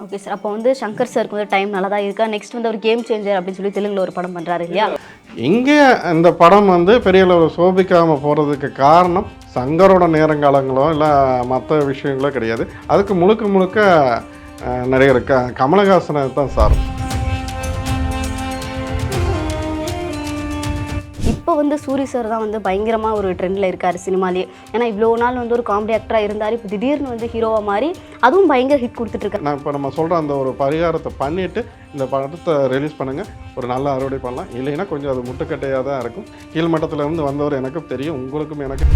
Okay sir அப்போ வந்து சங்கர் சாருக்கு வந்து டைம் நல்லா தான் இருக்கா. நெக்ஸ்ட் வந்து ஒரு கேம் சேஞ்சர் அப்படின்னு சொல்லி தெலுங்குல ஒரு படம் பண்ணுறாரு இல்லையா? இங்கே இந்த படம் வந்து பெரிய அளவு சோபிக்காமல் போகிறதுக்கு காரணம் சங்கரோட நேரங்காலங்களோ இல்லை மற்ற விஷயங்களோ கிடையாது. அதுக்கு முழுக்க முழுக்க அஹ், நடிகர் க கமலஹாசனை தான் சார். வந்து சூரி சார் தான் வந்து பயங்கரமாக ஒரு ட்ரெண்டில் இருக்கார் சினிமாலேயே. ஏன்னா இவ்வளோ நாள் வந்து ஒரு காமெடி ஆக்டராக இருந்தார் இப்போ திடீர்னு வந்து ஹீரோவாக மாறி அதுவும் பயங்கர ஹிட் கொடுத்துட்ருக்காரு நான் இப்போ நம்ம சொல்கிற அந்த ஒரு பரிகாரத்தை பண்ணிவிட்டு இந்த படத்தை ரிலீஸ் பண்ணுங்கள் ஒரு நல்ல அறுவடை பண்ணலாம். இல்லைன்னா கொஞ்சம் அது முட்டுக்கட்டையாக தான் இருக்கும். கீழ்மட்டத்துல இருந்து வந்தவர் எனக்கும் தெரியும் உங்களுக்கும் எனக்கு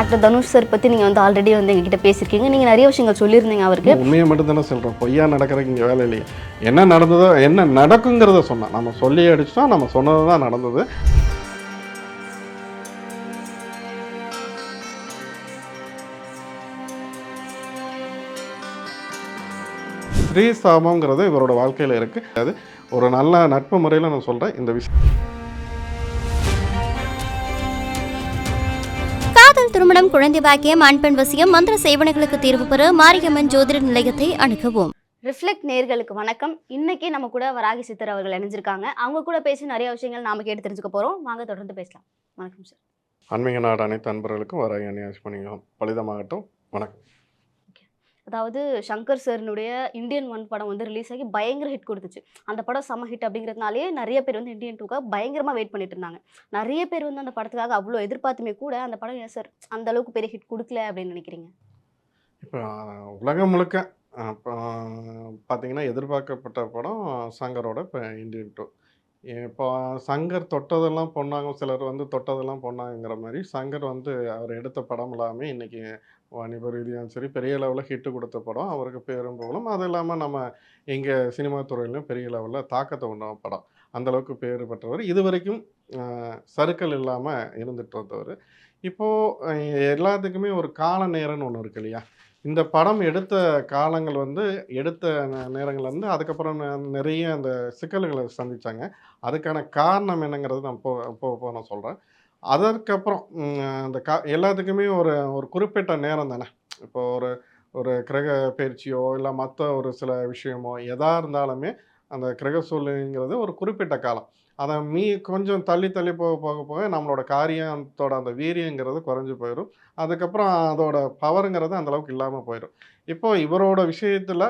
ஆக்டர் தனுஷ் சார் பற்றி நீங்கள் வந்து ஆல்ரெடி வந்து எங்ககிட்ட பேசியிருக்கீங்க நீங்கள் நிறைய விஷயங்கள் சொல்லியிருந்தீங்க அவருக்கு. உண்மையை மட்டும் தானே சொல்கிறோம் பொய்யா நடக்கிறதுக்கு இங்கே வேலை இல்லையே. என்ன நடந்ததோ என்ன நடக்குங்கிறத சொன்னேன். நம்ம சொல்லி அடிச்சோம் நம்ம சொன்னது தான் நடந்தது. ஸ்ரீ சாபங்கிறது இவரோட வாழ்க்கையில் இருக்குது அது ஒரு நல்ல நட்பு முறையில் நான் சொல்கிறேன் இந்த விஷயம் திருமணம் குழந்தை பாக்கியம் ஆண் பெண் வசியம் மந்திர சேவனைகளுக்கு தீர்வு பெற மாரியம்மன் ஜோதிட நிலையத்தை அணுகவும். ரிஃப்ளெக்ட் நேர்களுக்கு வணக்கம். இன்னைக்கு நம்ம கூட வராகி சித்தர் அவர்கள் இணைஞ்சிருக்காங்க. அவங்க கூட பேசி நிறைய விஷயங்கள் நாம கேட்டு தெரிஞ்சுக்க போகிறோம் வாங்க தொடர்ந்து பேசலாம். வணக்கம் சார். ஆன்மீக நாடு அனைத்து அன்பர்களுக்கும் வர அநியாயம் பண்ணிக்கலாம் பலிதமாகட்டும். வணக்கம். அதாவது சங்கர் சாரினுடைய இந்தியன் ஒன் படம் வந்து ரிலீஸ் ஆகி பயங்கர ஹிட் கொடுத்துச்சு. அந்த படம் செம ஹிட் அப்படிங்கிறதுனாலே நிறைய பேர் வந்து இந்தியன் டூக்காக பயங்கரமாக வெயிட் பண்ணிட்டு இருந்தாங்க. நிறைய பேர் வந்து அந்த படத்துக்காக அவ்வளோ எதிர்பார்த்துமே கூட அந்த படம் ஏன் சார் அந்த அளவுக்கு பெரிய ஹிட் கொடுக்கல அப்படின்னு நினைக்கிறீங்க? இப்போ உலகம் முழுக்க இப்போ பார்த்தீங்கன்னா எதிர்பார்க்கப்பட்ட படம் சங்கரோட இப்போ இந்தியன் டூ இப்போ சங்கர் தொட்டதெல்லாம் பொண்ணாங்க சிலர் வந்து தொட்டதெல்லாம் பொண்ணாங்கிற மாதிரி சங்கர் வந்து அவர் எடுத்த படம் எல்லாமே இன்றைக்கி வாணிப ரீதியாகவும் சரி பெரிய லெவலில் ஹிட்டு கொடுத்த படம். அவருக்கு பேரும் புகழும். அது இல்லாமல் நம்ம எங்கள் சினிமா துறையிலும் பெரிய லெவலில் தாக்கத்தை உண்டான படம். அந்தளவுக்கு பேர் பெற்றவர். இது வரைக்கும் சறுக்கல் இல்லாமல் இருந்துட்டு வந்தவர் இப்போது எல்லாத்துக்குமே ஒரு கால நேரம்னு ஒன்று இருக்கு இல்லையா? இந்த படம் எடுத்த காலங்கள் வந்து எடுத்த நே- நேரங்கள் வந்து அதுக்கப்புறம் நிறைய அந்த சிக்கல்களை சந்திச்சாங்க. அதுக்கான காரணம் என்னங்கிறது நான் இப்போ இப்போ இப்போ நான் சொல்கிறேன் அதற்கப்புறம் அந்த கா எல்லாத்துக்குமே ஒரு ஒரு குறிப்பிட்ட நேரம் தானே. இப்போ ஒரு ஒரு கிரக பயிற்சியோ இல்லை மற்ற ஒரு சில விஷயமோ எதா இருந்தாலுமே அந்த கிரக சூழ்நிலைங்கிறது ஒரு குறிப்பிட்ட காலம். அதை மீ கொஞ்சம் தள்ளி தள்ளி போக போக போக நம்மளோட காரியத்தோட அந்த வீரியங்கிறது குறைஞ்சி போயிடும் அதுக்கப்புறம் அதோட பவருங்கிறது அந்த அளவுக்கு இல்லாமல் போயிடும் இப்போது இவரோட விஷயத்தில்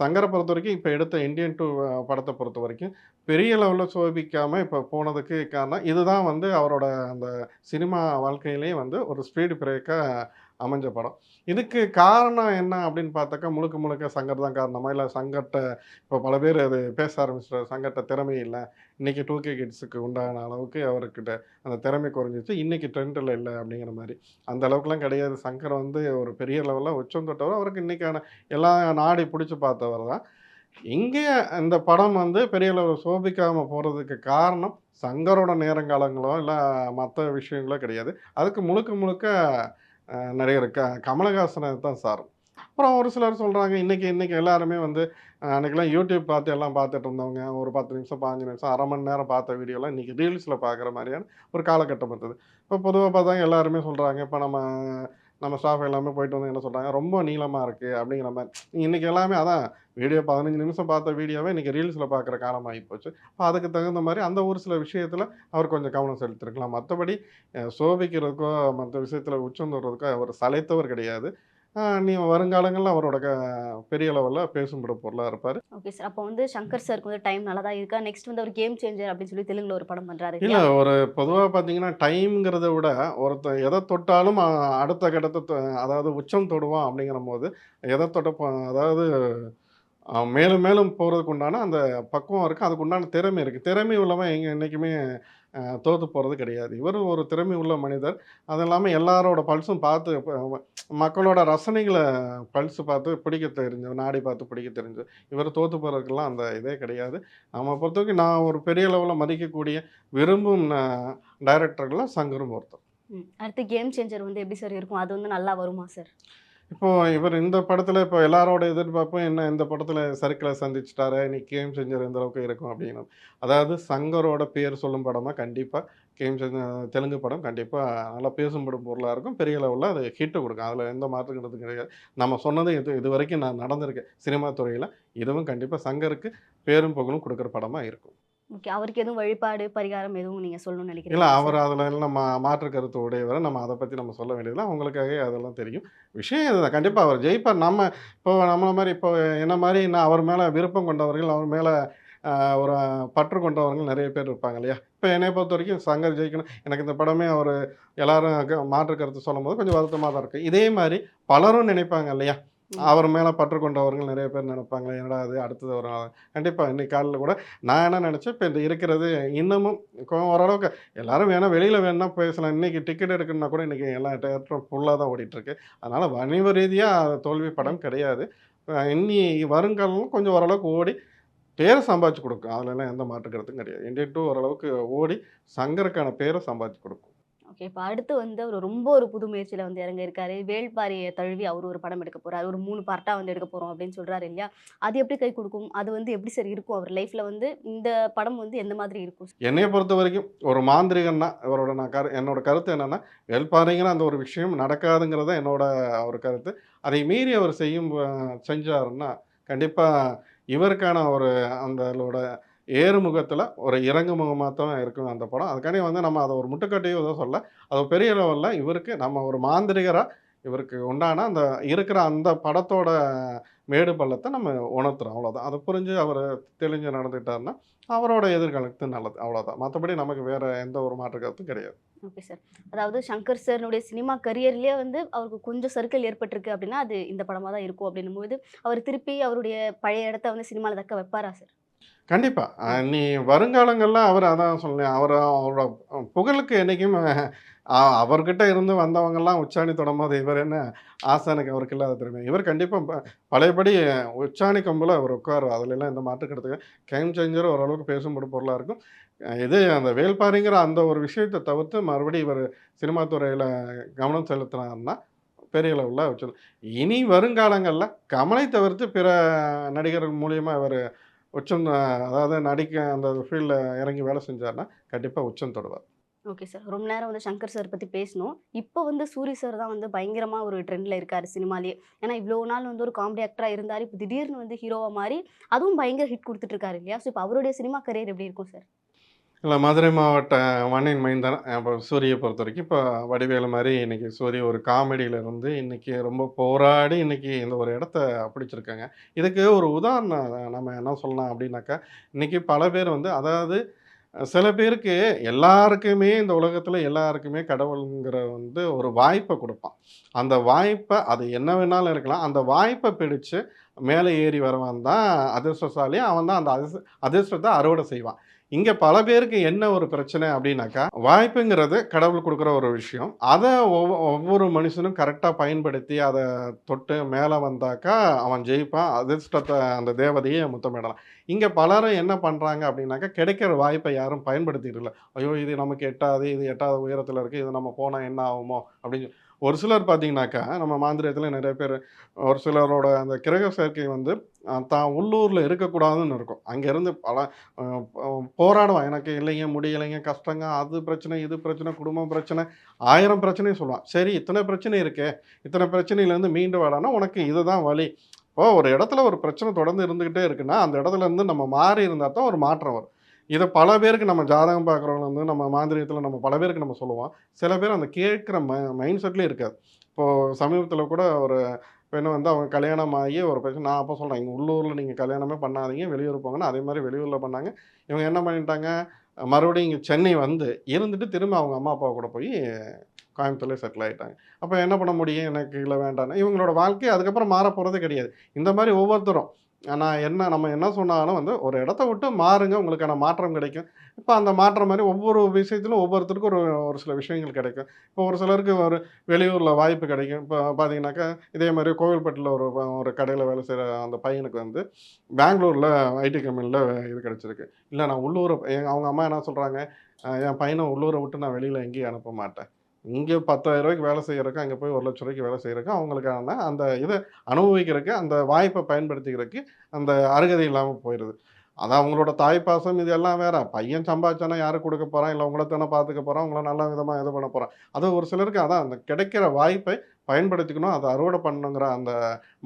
சங்கரை பொறுத்த வரைக்கும் இப்போ எடுத்த இந்தியன் டூ படத்தை பொறுத்த வரைக்கும் பெரிய லெவலில் சோபிக்காமல் இப்போ போனதுக்கு காரணம் இதுதான் வந்து அவரோட அந்த சினிமா வாழ்க்கையிலேயே வந்து ஒரு ஸ்பீடு பிரேக்காக அமைஞ்ச படம். இதுக்கு காரணம் என்ன அப்படின்னு பார்த்தாக்கா முழுக்க முழுக்க சங்கர் தான் காரணமாக இல்லை சங்கர்ட்ட இப்போ பல பேர் அது பேச ஆரம்பிச்சிட்ட சங்கட்ட திறமை இல்லை. இன்றைக்கி டூ கே கிட்ஸுக்கு உண்டான அளவுக்கு அவர்கிட்ட அந்த திறமை குறைஞ்சிச்சு இன்றைக்கி ட்ரெண்டில் இல்லை அப்படிங்கிற மாதிரி. அந்த அளவுக்குலாம் கிடையாது. சங்கர் வந்து ஒரு பெரிய லெவலில் உச்சம் தொட்டவர். அவருக்கு இன்றைக்கான எல்லா நாடி பிடிச்சி பார்த்தவர் தான். இங்கே இந்த படம் வந்து பெரிய லெவலில் சோபிக்காமல் போகிறதுக்கு காரணம் சங்கரோட நேரங்காலங்களோ இல்லை மற்ற விஷயங்களோ கிடையாது. அதுக்கு முழுக்க முழுக்க நிறைய நடிகர் கமலஹாசனை தான் சார். அப்புறம் ஒரு சிலர் சொல்கிறாங்க இன்றைக்கி இன்றைக்கி எல்லாருமே வந்து அன்றைக்கெலாம் யூடியூப் பார்த்து எல்லாம் பார்த்துட்டு இருந்தவங்க ஒரு பத்து நிமிஷம் பாஞ்சு நிமிஷம் அரை மணி நேரம் பார்த்த வீடியோலாம் இன்றைக்கி ரீல்ஸில் பார்க்குற மாதிரியான ஒரு காலகட்டம் இருந்தது. இப்போ பொதுவாக பார்த்தாங்க எல்லாருமே சொல்கிறாங்க இப்போ நம்ம நம்ம ஸ்டாஃப் எல்லாமே போயிட்டு வந்து என்ன சொல்கிறாங்க ரொம்ப நீளமாக இருக்குது அப்படிங்கிற மாதிரி. இன்றைக்கி எல்லாமே அதான் வீடியோ பதினஞ்சு நிமிஷம் பார்த்த வீடியோவை இன்றைக்கி ரீல்ஸில் பார்க்குற காலமாகி போச்சு. அப்போ அதுக்கு தகுந்த மாதிரி அந்த ஒரு சில விஷயத்தில் அவர் கொஞ்சம் கவனம் செலுத்திருக்கலாம். மற்றபடி சோபிக்கிறதுக்கோ மற்ற விஷயத்தில் உச்சம் தர்றதுக்கோ அவர் சளைத்தவர் கிடையாது. நீ வருங்காலங்களில் அவரோட க பெரிய லெவலில் பேசும்பட பொருளாக இருப்பார். Okay sir. அப்போ வந்து சங்கர் சாருக்கு வந்து டைம் நல்லா தான் இருக்கா? நெக்ஸ்ட் வந்து ஒரு கேம் சேஞ்சர் அப்படின்னு சொல்லி தெலுங்குல ஒரு படம் பண்ணுறாரு இல்லை ஒரு பொதுவாக பார்த்தீங்கன்னா டைம்ங்கிறத விட ஒருத்தன் எதை தொட்டாலும் அடுத்த கட்டத்தை அதாவது உச்சம் தொடுவான் அப்படிங்கிற போது எதை தொட்ட அதாவது மேலும் மேலும் போகிறதுக்கு உண்டான அந்த பக்குவம் இருக்குது அதுக்கு உண்டான திறமை இருக்குது திறமை உள்ளவன் எங்கே என்றைக்குமே தோற்று போகிறது கிடையாது. இவர் ஒரு திறமை உள்ள மனிதர். அது இல்லாமல் எல்லாரோட பல்ஸும் பார்த்து மக்களோட ரசனைகளை பல்ஸ் பார்த்து பிடிக்க தெரிஞ்சது நாடி பார்த்து பிடிக்க தெரிஞ்சு இவர் தோற்று போகிறதுக்கெல்லாம் அந்த இதே கிடையாது. நம்ம பொறுத்தவரைக்கும் நான் ஒரு பெரிய லெவலில் மதிக்கக்கூடிய விரும்பும் டைரக்டர்கள்லாம் சங்கரும் ஒருத்தர். அடுத்து கேம் சேஞ்சர் வந்து எப்படி சார் இருக்கும்? அது வந்து நல்லா வருமா சார் இப்போ இவர் இந்த படத்துல இப்போ எல்லாரோட எதிர்பார்ப்பும் என்ன? இந்த படத்துல சர்க்கிளை சந்திச்சிட்டாரு நீ கேம் செஞ்சர் எந்த அளவுக்கு இருக்கும் அப்படின்னு. அதாவது சங்கரோட பேர் சொல்லும் படமா கண்டிப்பா கேம் செஞ்சர் தெலுங்கு படம் கண்டிப்பா நல்லா பேசும்படும் பொருளா இருக்கும். பெரிய லெவலில் அது ஹிட்டு கொடுக்கும். அதுல எந்த மாற்றுங்கிறது கிடையாது. நம்ம சொன்னது இது இது வரைக்கும் நான் நடந்திருக்கேன் சினிமா துறையில இதுவும் கண்டிப்பா சங்கருக்கு பேரும் புகழும் கொடுக்குற படமா இருக்கும். ஓகே. அவருக்கு எதுவும் வழிபாடு பரிகாரம் எதுவும் நீங்க சொல்லணும்னு இல்லை நினைக்கிறீங்களா அவர் அதில் எல்லாம் மா மாற்று கருத்து உடையவரை நம்ம அதை பற்றி நம்ம சொல்ல வேண்டியதில்லை அவங்களுக்காகவே அதெல்லாம் தெரியும். விஷயம் இதுதான். கண்டிப்பாக அவர் ஜெயிப்பார். நம்ம இப்போ நம்மள மாதிரி இப்போ என்ன மாதிரி நான் அவர் மேலே விருப்பம் கொண்டவர்கள் அவர் மேலே ஒரு பற்று கொண்டவர்கள் நிறைய பேர் இருப்பாங்க இல்லையா? இப்போ என்னை பொறுத்த வரைக்கும் சங்கர் ஜெயிக்கணும். எனக்கு இந்த படமே அவர் எல்லாரும் மாற்று கருத்து சொல்லும் போது கொஞ்சம் வருத்தமாக தான் இருக்குது இதே மாதிரி பலரும் நினைப்பாங்க இல்லையா. அவர் மேலே பற்று கொண்டவர்கள் நிறைய பேர் நினைப்பாங்க என்னடா அது அடுத்தது ஒரு கண்டிப்பாக இன்னைக்கு காலையில் கூட நான் என்ன நினச்சேன் இப்போ இந்த இருக்கிறது இன்னமும் ஓரளவுக்கு எல்லாரும் வேணால் வெளியில் வேணால் பேசலாம். இன்னைக்கு டிக்கெட் எடுக்கணும்னா கூட இன்றைக்கி எல்லா தேட்டரும் ஃபுல்லாக தான் ஓடிட்டுருக்கு. அதனால் வணிக ரீதியாக தோல்வி படம் கிடையாது. இன்னி வருங்காலம் கொஞ்சம் ஓரளவுக்கு ஓடி பேரை சம்பாதிச்சு கொடுக்கும். அதிலலாம் எந்த மாற்று கருத்தும் கிடையாது. இண்டியன் டூ ஓரளவுக்கு ஓடி சங்கருக்கான பேரை சம்பாதிச்சு கொடுக்கும். ஓகே. இப்போ அடுத்து வந்து அவர் ரொம்ப ஒரு புது முயற்சியில் வந்து இறங்க இருக்காரு வேள்பாரியை தழுவி அவர் ஒரு படம் எடுக்க போகிறார் ஒரு மூணு பார்ட்டாக வந்து எடுக்க போகிறோம் அப்படின்னு சொல்கிறாரு இல்லையா? அது எப்படி கை கொடுக்கும்? அது வந்து எப்படி சார் இருக்கும் அவர் லைஃப்பில் வந்து? இந்த படம் வந்து எந்த மாதிரி இருக்கும் என்னையை பொறுத்த வரைக்கும் ஒரு மாந்திரிகன்னா இவரோட நான் கரு என்னோட கருத்து என்னென்னா வேள்பாரிங்கிற அந்த ஒரு விஷயம் நடக்காதுங்கிறது தான் என்னோட ஒரு கருத்து. அதை மீறி அவர் செய்யும் செஞ்சாருன்னா கண்டிப்பாக இவருக்கான ஒரு அந்தளோட ஏறுமுகத்தில் ஒரு இறங்கு முகமாக தான் இருக்கும் அந்த படம். அதுக்காண்டி வந்து நம்ம அதை ஒரு முட்டுக்கட்டையோ ஏதோ சொல்ல அது பெரிய லெவலில் இவருக்கு நம்ம ஒரு மாந்திரிகராக இவருக்கு உண்டான அந்த இருக்கிற அந்த படத்தோட மேடு பள்ளத்தை நம்ம உணர்த்துறோம். அவ்வளோதான் அதை புரிஞ்சு அவர் தெளிஞ்சு நடந்துக்கிட்டாருன்னா அவரோட எதிர்காலத்து நல்லது. அவ்வளோதான் மற்றபடி நமக்கு வேறு எந்த ஒரு மாற்று கருத்தும் கிடையாது. Okay sir. அதாவது சங்கர் சார்னுடைய சினிமா கரியர்லேயே வந்து அவருக்கு கொஞ்சம் சர்க்கிள் ஏற்பட்டிருக்கு அப்படின்னா அது இந்த படமாக தான் இருக்கும் அப்படின்னும் போது அவர் திருப்பி அவருடைய பழைய இடத்த வந்து சினிமாவில் தக்க வைப்பாரா சார்? கண்டிப்பா. அஹ் நீ வருங்காலங்கள்ல அவர் அதான் சொன்னேன். அவர் அவரோட புகழுக்கு என்னைக்கும் அஹ் அவர்கிட்ட இருந்து வந்தவங்கெல்லாம் உச்சாணி தொடம்போது இவர் என்ன ஆசானுக்கு அவருக்கு இல்லாத திறமை. இவர் கண்டிப்பா ப- பழையபடி உச்சாணி கம்பில் அவர் உட்காரு அதுல எல்லாம் எந்த மாற்று கிடத்துக்கு கேம் சேஞ்சர் ஓரளவுக்கு பேசும்படி பொருளாக இருக்கும். இது அந்த வேல்பாரிங்கிற அந்த ஒரு விஷயத்தை தவிர்த்து மறுபடியும் இவர் சினிமா துறையில கவனம் செலுத்தினாருன்னா பெரிய லெவலில் வச்சு இனி வருங்காலங்களில் கமலை தவிர்த்து பிற நடிகர்கள் மூலியமா இவர் உச்சம் அதாவது நடிக்க அந்த ஃபீல்டில் இறங்கி வேலை செஞ்சார்னா கண்டிப்பாக உச்சம் தொடுவார். Okay sir. ரொம்ப நேரம் வந்து சங்கர் சார் பற்றி பேசணும். இப்போ வந்து சூரி சார் தான் வந்து பயங்கரமாக ஒரு ட்ரெண்டில் இருக்கார் சினிமாலேயே. ஏன்னா இவ்வளோ நாள் வந்து ஒரு காமெடி ஆக்டராக இருந்தார். இப்போ திடீர்னு வந்து ஹீரோவாக மாறி அதுவும் பயங்கர ஹிட் கொடுத்துட்ருக்காரு இல்லையா? ஸோ இப்போ அவருடைய சினிமா கரியர் எப்படி இருக்கும் சார்? இல்லை மதுரை மாவட்ட மண்ணின் மைந்தன் இப்போ சூரியை பொறுத்த வரைக்கும் இப்போ வடிவேலு மாதிரி இன்றைக்கி சூரிய ஒரு காமெடியில் இருந்து இன்னைக்கு ரொம்ப போராடி இன்றைக்கி இந்த ஒரு இடத்த பிடிச்சிருக்காங்க. இதுக்கு ஒரு உதாரணம் நம்ம என்ன சொல்லலாம் அப்படின்னாக்கா இன்றைக்கி பல பேர் வந்து அதாவது சில பேருக்கு எல்லாருக்குமே இந்த உலகத்தில் எல்லாருக்குமே கடவுளுங்கிற வந்து ஒரு வாய்ப்பை கொடுப்பான். அந்த வாய்ப்பை அது என்ன வேணாலும் இருக்கலாம். அந்த வாய்ப்பை பிடிச்சு மேலே ஏறி வரவன் தான் அதிர்ஷ்டசாலி. அவன் தான் அந்த அதிர்ஷ்ட அதிர்ஷ்டத்தை அறுவடை செய்வான். இங்கே பல பேருக்கு என்ன ஒரு பிரச்சனை அப்படின்னாக்கா வாய்ப்புங்கிறது கடவுள் கொடுக்குற ஒரு விஷயம். அதை ஒவ்வொ ஒவ்வொரு மனுஷனும் கரெக்டாக பயன்படுத்தி அதை தொட்டு மேலே வந்தாக்கா அவன் ஜெயிப்பான். அதிர்ஷ்டத்தை அந்த தேவதையை முத்தமிடலாம். இங்கே பலரும் என்ன பண்ணுறாங்க அப்படின்னாக்கா கிடைக்கிற வாய்ப்பை யாரும் பயன்படுத்திட்டு இல்லை. ஐயோ இது நமக்கு எட்டாது இது எட்டாவது உயரத்தில் இருக்குது இது நம்ம போனால் என்ன ஆகுமோ அப்படின்னு ஒரு சிலர் பார்த்தீங்கன்னாக்கா நம்ம மாந்திரியத்தில் நிறைய பேர் ஒரு சிலரோட அந்த கிரக சேர்க்கை வந்து தான் உள்ளூரில் இருக்கக்கூடாதுன்னு இருக்கும். அங்கேருந்து பல போராடுவான். எனக்கு இல்லைங்க முடியலைங்க கஷ்டங்க அது பிரச்சனை இது பிரச்சனை குடும்பம் பிரச்சனை ஆயிரம் பிரச்சனையும் சொல்லுவான். சரி இத்தனை பிரச்சனை இருக்கே இத்தனை பிரச்சனையிலேருந்து மீண்டு வாடானா உனக்கு இதுதான் வழி. இப்போ ஒரு இடத்துல ஒரு பிரச்சனை தொடர்ந்து இருந்துக்கிட்டே இருக்குன்னா அந்த இடத்துல இருந்து நம்ம மாறி இருந்தால் தான் ஒரு மாற்றம் வரும். இதை பல பேருக்கு நம்ம ஜாதகம் பார்க்குறவங்க வந்து நம்ம மாந்திரியத்தில் நம்ம பல பேருக்கு நம்ம சொல்லுவோம். சில பேர் அந்த கேட்குற ம மைண்ட் செட்லேயே இருக்காது. இப்போது சமீபத்தில் கூட ஒரு பெண் வந்து அவங்க கல்யாணம் ஆகி ஒரு பிரச்சனை நான் அப்போ சொல்கிறேன் இங்கே உள்ளூரில் நீங்கள் கல்யாணமே பண்ணாதீங்க வெளியூர் போங்கன்னு. அதே மாதிரி வெளியூரில் பண்ணாங்க. இவங்க என்ன பண்ணிட்டாங்க? மறுபடியும் இங்கே சென்னை வந்து இருந்துட்டு திரும்ப அவங்க அம்மா அப்பா கூட போய் கோயம்புத்தூர்லேயே செட்டில் ஆகிட்டாங்க அப்போ என்ன பண்ண முடியும்? எனக்கு இல்லை வேண்டாம் இவங்களோட வாழ்க்கை அதுக்கப்புறம் மாற போகிறதே கிடையாது. இந்த மாதிரி ஒவ்வொருத்தரும் ஆனால் என்ன நம்ம என்ன சொன்னாலும் வந்து ஒரு இடத்த விட்டு மாறுங்க உங்களுக்கான மாற்றம் கிடைக்கும். இப்போ அந்த மாற்றம் மாதிரி ஒவ்வொரு விஷயத்திலும் ஒவ்வொருத்தருக்கும் ஒரு ஒரு சில விஷயங்கள் கிடைக்கும். இப்போ ஒரு சிலருக்கு ஒரு வெளியூரில் வாய்ப்பு கிடைக்கும். இப்போ பார்த்தீங்கன்னாக்கா இதே மாதிரி கோவில்பட்டில் ஒரு ஒரு கடையில் வேலை செய்கிற அந்த பையனுக்கு வந்து பெங்களூரில் ஐடி கம்பெனியில் இது கிடச்சிருக்கு. இல்லை நான் உள்ளூரை அவங்க அம்மா என்ன சொல்கிறாங்க என் பையனை உள்ளூரை விட்டு நான் வெளியில் எங்கேயும் அனுப்ப மாட்டேன். இங்கே பத்தாயிரம் ரூபாய்க்கு வேலை செய்கிறக்கு அங்கே போய் ஒரு லட்ச ரூபாய்க்கு வேலை செய்யறதுக்கு அவங்களுக்கான அந்த இதை அனுபவிக்கிறதுக்கு அந்த வாய்ப்பை பயன்படுத்திக்கிறதுக்கு அந்த அருகதை இல்லாமல் போயிடுது அது அவங்களோட தாய் பாசம் இது எல்லாம் வேற. பையன் சம்பாதிச்சானா யாரும் கொடுக்க போகிறான் இல்லை உங்களை தானே பார்த்துக்க போகிறான் உங்களை நல்ல விதமாக இது பண்ண போகிறான் அது ஒரு சிலருக்கு அதான் அந்த கிடைக்கிற வாய்ப்பை பயன்படுத்திக்கணும். அதை அறுவடை பண்ணணுங்கிற அந்த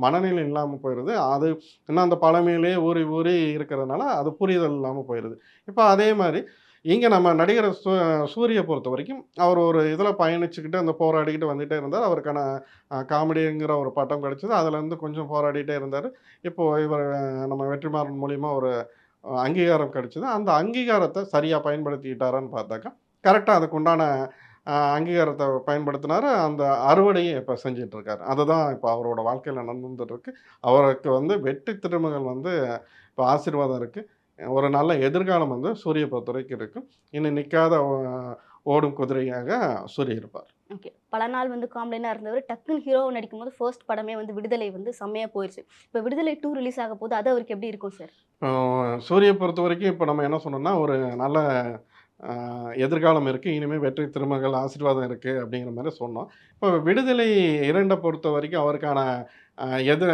மனநிலை இல்லாமல் போயிடுது அது இன்னும் அந்த பழமையிலே ஊறி ஊறி இருக்கிறதுனால அது புரிதல் இல்லாமல் போயிடுது இப்போ அதே மாதிரி இங்கே நம்ம நடிகர் சூ சூரிய பொறுத்த வரைக்கும் அவர் ஒரு இதில் பயணிச்சுக்கிட்டு அந்த போராடிக்கிட்டு வந்துகிட்டே இருந்தார். அவருக்கான காமெடிங்கிற ஒரு பட்டம் கிடச்சிது. அதுலேருந்து கொஞ்சம் போராடிட்டே இருந்தார். இப்போது இவர் நம்ம வெற்றிமாறன் மூலிமா ஒரு அங்கீகாரம் கிடச்சிது. அந்த அங்கீகாரத்தை சரியாக பயன்படுத்திக்கிட்டாரான்னு பார்த்தாக்கா கரெக்டாக அதுக்குண்டான அங்கீகாரத்தை பயன்படுத்தினார். அந்த அறுவடையை இப்போ செஞ்சிட்ருக்காரு. அதுதான் இப்போ அவரோட வாழ்க்கையில் நடந்துகிட்டு இருக்கு அவருக்கு வந்து வெற்றி திருமகள் வந்து இப்போ ஆசீர்வாதம் இருக்குது ஒரு நல்ல எதிர்காலம் வந்து சூரிய பொறுத்த வரைக்கும் இருக்கும் இன்னும் நிற்காத ஓடும் குதிரையாக சூரிய இருப்பார். ஓகே. பல நாள் வந்து காமெடினா இருந்தவர் டக்குன்னு ஹீரோ நடிக்கும்போது ஃபர்ஸ்ட் படமே வந்து விடுதலை வந்து செம்மையா போயிடுச்சு இப்போ விடுதலை டூ ரிலீஸ் ஆக போது அது அவருக்கு எப்படி இருக்கும் சார் சூரிய பொறுத்த வரைக்கும் இப்போ நம்ம என்ன சொன்னோம்னா ஒரு நல்ல எதிர்காலம் இருக்குது இனிமேல் வெற்றி திருமகள் ஆசீர்வாதம் இருக்குது அப்படிங்கிற மாதிரி சொன்னோம். இப்போ விடுதலை இரண்டை பொறுத்த வரைக்கும் அவருக்கான ஆஹ், எது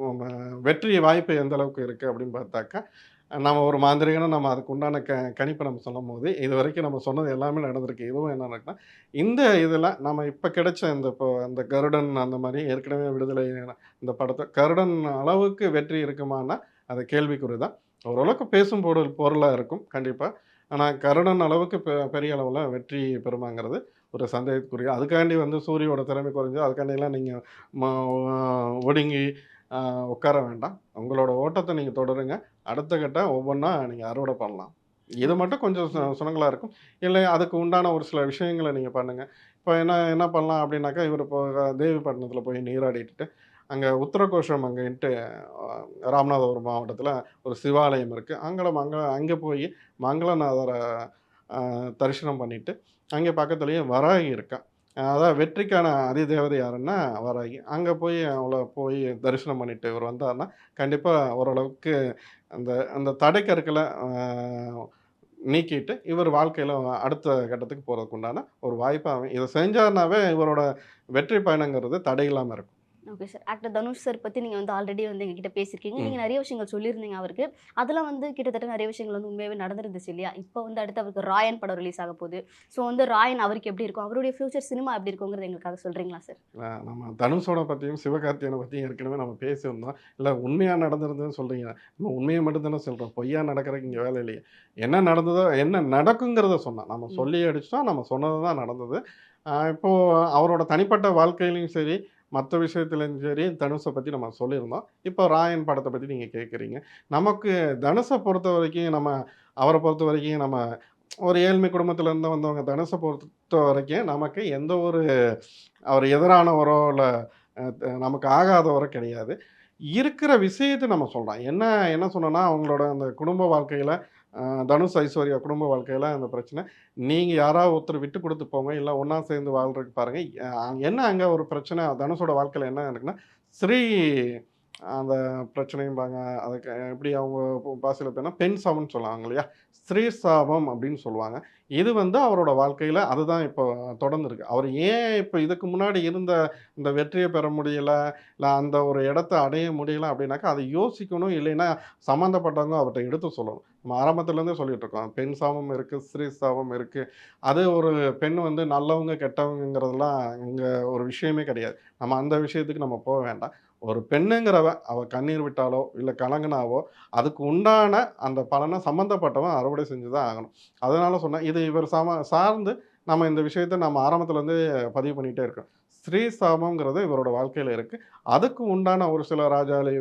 உம், வெற்றி வாய்ப்பு எந்த அளவுக்கு இருக்குது அப்படின்னு பார்த்தாக்கா நம்ம ஒரு மாந்திரிகனை நம்ம அதுக்கு உண்டான க கணிப்பை நம்ம சொல்லும் போது இது வரைக்கும் நம்ம சொன்னது எல்லாமே நடந்திருக்கு. இதுவும் என்ன நடக்குன்னா இந்த இதில் நம்ம இப்போ கிடைச்ச இந்த இப்போ அந்த கருடன் அந்த மாதிரி ஏற்கனவே விடுதலை இந்த படத்தை கருடன் அளவுக்கு வெற்றி இருக்குமானா அது கேள்விக்குறி தான் ஓரளவுக்கு பேசும் பொருள் பொருளாக இருக்கும் கண்டிப்பாக ஆனால் கருடன் அளவுக்கு பெ பெரிய அளவில் வெற்றி பெறுமாங்கிறது ஒரு சந்தேகத்துக்குரிய. அதுக்காண்டி வந்து சூரியோட திறமை குறைஞ்சு அதுக்காண்டிலாம் நீங்கள் ஒடுங்கி உட்கார வேண்டாம். உங்களோட ஓட்டத்தை நீங்கள் தொடருங்க. அடுத்த கட்ட ஒவ்வொன்றா நீங்கள் அறுவடை பண்ணலாம். இது மட்டும் கொஞ்சம் சு- சுணங்கலாக இருக்கும். இல்லை அதுக்கு உண்டான ஒரு சில விஷயங்களை நீங்கள் பண்ணுங்கள் இப்போ என்ன என்ன பண்ணலாம் அப்படின்னாக்கா இவர் இப்போ தேவிப்பட்டினத்தில் போய் நீராடிட்டு அங்கே உத்தரகோஷம் அங்கேன்ட்டு ராமநாதபுரம் மாவட்டத்தில் ஒரு சிவாலயம் இருக்குது அங்கே அங்கே அங்கே போய் மங்களநாதரை தரிசனம் பண்ணிவிட்டு அங்கே பக்கத்துலேயே வராகி இருக்கா. அதான் வெற்றிக்கான அதிதேவதை யாருன்னா வராகி அங்கே போய் அவளை போய் தரிசனம் பண்ணிட்டு இவர் வந்தாருன்னா கண்டிப்பாக ஓரளவுக்கு அந்த அந்த தடைக்கற்களை நீக்கிட்டு இவர் வாழ்க்கையில் அடுத்த கட்டத்துக்கு போகிறதுக்கு உண்டான ஒரு வாய்ப்பாக இதை செஞ்சாருனாவே இவரோட வெற்றி பயணங்கிறது தடை இல்லாமல் இருக்கும். Okay sir actor Dhanush sir பற்றி நீங்கள் வந்து ஆல்ரெடி வந்து எங்ககிட்ட பேசியிருக்கீங்க. நீங்கள் நிறைய விஷயங்கள் சொல்லியிருந்தீங்க அவருக்கு. அதெல்லாம் வந்து கிட்டத்தட்ட நிறைய விஷயங்கள் வந்து உண்மையாகவே நடந்துருந்துச்சு இல்லையா? இப்போ வந்து அடுத்து அவருக்கு ராயன் படம் ரிலீஸ் ஆக போகுது. ஸோ வந்து ராயன் அவருக்கு எப்படி இருக்கும்? அவருடைய ஃபியூச்சர் சினிமா எப்படி இருக்குங்கிறது எங்களுக்காக சொல்கிறீங்களா சார் நம்ம தனுஷோட பற்றியும் சிவகார்த்தியனை பற்றியும் ஏற்கனவே நம்ம பேசியிருந்தோம். இல்லை உண்மையாக நடந்திருந்ததுன்னு சொல்கிறீங்க நம்ம உண்மையை மட்டும் தானே சொல்கிறோம் பொய்யா நடக்கிறதுக்கு இங்கே வேலை இல்லையே. என்ன நடந்ததோ என்ன நடக்குங்கிறத சொன்னோம் நம்ம. சொல்லி அடிச்சோம் நம்ம சொன்னது தான் நடந்தது. அஹ் இப்போ அவரோட தனிப்பட்ட வாழ்க்கையிலையும் சரி மற்ற விஷயத்துலையும் சரி தனுஷை பற்றி நம்ம சொல்லியிருந்தோம். இப்போ ராயன் படத்தை பற்றி நீங்கள் கேட்குறீங்க. நமக்கு தனுஷை பொறுத்த வரைக்கும் நம்ம அவரை பொறுத்த வரைக்கும் நம்ம ஒரு ஏழ்மை குடும்பத்திலேருந்து வந்தவங்க தனுஷை பொறுத்த வரைக்கும் நமக்கு எந்த ஒரு அவர் எதிரானவரோ இல்லை நமக்கு ஆகாதவரோ கிடையாது. இருக்கிற விஷயத்தை நம்ம சொல்கிறோம் என்ன என்ன சொன்னோன்னா அவங்களோட அந்த குடும்ப வாழ்க்கையில் தனுஷ் ஐஸ்வர்யா குடும்ப வாழ்க்கையில் அந்த பிரச்சனை. நீங்கள் யாராவது ஒருத்தர் விட்டு கொடுத்து போங்க. இல்லை ஒன்றா சேர்ந்து வாழ்றதுக்கு பாருங்கள் என்ன அங்கே ஒரு பிரச்சனை? தனுஷோட வாழ்க்கையில் என்ன இருக்குன்னா ஸ்ரீ அந்த பிரச்சனையும்பாங்க அதுக்கு எப்படி அவங்க பாசையில் பேர்னா பெண் சாபம்னு சொல்லுவாங்க இல்லையா? ஸ்ரீ சாபம் அப்படின்னு சொல்லுவாங்க. இது வந்து அவரோட வாழ்க்கையில் அதுதான் இப்போ தொடர்ந்துருக்கு. அவர் ஏன் இப்போ இதுக்கு முன்னாடி இருந்த இந்த வெற்றியை பெற முடியலை? இல்லை அந்த ஒரு இடத்த அடைய முடியலை அப்படின்னாக்கா அதை யோசிக்கணும். இல்லைன்னா சம்மந்தப்பட்டவங்க அவர்கிட்ட எடுத்து சொல்லணும். நம்ம ஆரம்பத்துலேருந்தே சொல்லிகிட்ருக்கோம் இருக்கோம். பெண் சாபம் இருக்குது ஸ்ரீ சாபம் இருக்குது அது ஒரு பெண் வந்து நல்லவங்க கெட்டவங்கிறதுலாம் இங்கே ஒரு விஷயமே கிடையாது. நம்ம அந்த விஷயத்துக்கு நம்ம போக வேண்டாம். ஒரு பெண்ணுங்கிறவ அவள் கண்ணீர் விட்டாலோ இல்லை கலங்கினாவோ அதுக்கு உண்டான அந்த பலனை சம்மந்தப்பட்டவன் அறுவடை செஞ்சு தான் ஆகணும். அதனால சொன்னேன் இது இவர் சம சார்ந்து நம்ம இந்த விஷயத்தை நம்ம ஆரம்பத்துலேருந்து பதிவு பண்ணிகிட்டே இருக்கோம் ஸ்ரீசாபங்கிறது இவரோட வாழ்க்கையில் இருக்குது அதுக்கு உண்டான ஒரு சில ராஜாலி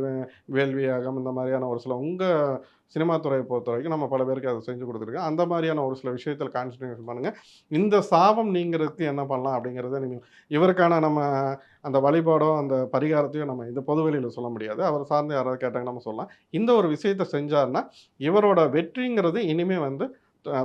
வேள்வியாகம் இந்த மாதிரியான ஒரு சில உங்கள் சினிமா துறையை பொறுத்த வரைக்கும் நம்ம பல பேருக்கு அதை செஞ்சு கொடுத்துருக்கோம் அந்த மாதிரியான ஒரு சில விஷயத்தில் கான்சன்ட்ரேஷன் பண்ணுங்கள் இந்த சாபம் நீங்கிறதுக்கு என்ன பண்ணலாம் அப்படிங்கிறத நீங்கள் இவருக்கான நம்ம அந்த வழிபாடோ அந்த பரிகாரத்தையும் நம்ம இந்த பொதுவெளியில் சொல்ல முடியாது. அவர் சார்ந்து யாராவது கேட்டாங்கன்னா நம்ம சொல்லலாம். இந்த ஒரு விஷயத்தை செஞ்சார்னா இவரோட வெற்றிங்கிறது இனிமேல் வந்து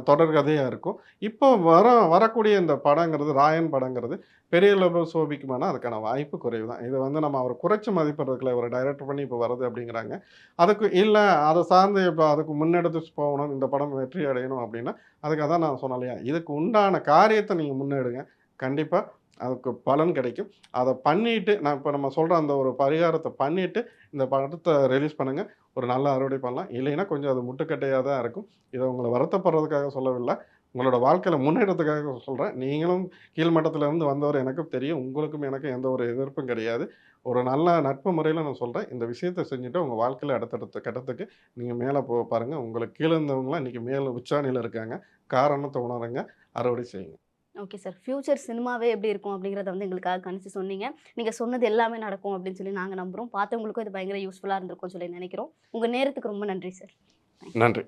தொடர்கதையாக இருக்கும். இப்போ வர வரக்கூடிய இந்த படங்கிறது ராயன் படங்கிறது பெரிய லெவல் சோபிக்குமானா அதுக்கான வாய்ப்பு குறைவு தான் இதை வந்து நம்ம அவர் குறைச்சி மதிப்பிடுறதுக்குல இவரை டைரக்ட் பண்ணி இப்போ வருது அப்படிங்கிறாங்க. அதுக்கு இல்லை அதை சார்ந்து இப்போ அதுக்கு முன்னெடுத்து போகணும் இந்த படம் வெற்றி அடையணும் அப்படின்னா அதுக்காக தான் நான் சொன்னேன் இதுக்கு உண்டான காரியத்தை நீங்கள் முன்னெடுங்க. கண்டிப்பாக அதுக்கு பலன் கிடைக்கும். அதை பண்ணிவிட்டு நான் இப்போ நம்ம சொல்கிற அந்த ஒரு பரிகாரத்தை பண்ணிவிட்டு இந்த படத்தை ரிலீஸ் பண்ணுங்கள் ஒரு நல்ல அறுவடை பண்ணலாம். இல்லைன்னா கொஞ்சம் அது முட்டுக்கட்டையாக தான் இருக்கும். இதை உங்களை வருத்தப்படுறதுக்காக சொல்லவில்லை. உங்களோட வாழ்க்கையில் முன்னேற்றத்துக்காக சொல்கிறேன் நீங்களும் கீழ்மட்டத்திலேருந்து வந்தவர் எனக்கும் தெரியும். உங்களுக்கும் எனக்கும் எந்த ஒரு எதிர்ப்பும் கிடையாது. ஒரு நல்ல நட்பு முறையில் நான் சொல்கிறேன் இந்த விஷயத்தை செஞ்சுட்டு உங்கள் வாழ்க்கையில் அடுத்தடுத்த கட்டத்துக்கு நீங்கள் மேலே போக பாருங்கள் உங்களுக்கு கீழே இருந்தவங்களாம் இன்றைக்கி மேலே உச்சாணியில் இருக்காங்க. காரணத்தை உணருங்க. அறுவடை செய்யுங்க. Okay sir. ஃப்யூச்சர் சினிமாவே எப்படி இருக்கும் அப்படிங்கிறத வந்து எங்களுக்காக கணிச்சு சொன்னீங்க. நீங்கள் சொன்னது எல்லாமே நடக்கும் அப்படின்னு சொல்லி நாங்கள் நம்புகிறோம் பார்த்தவங்களுக்கும் இது பயங்கர யூஸ்ஃபுல்லாக இருந்திருக்கும்னு சொல்லி நினைக்கிறோம். உங்கள் நேரத்துக்கு ரொம்ப நன்றி சார். நன்றி.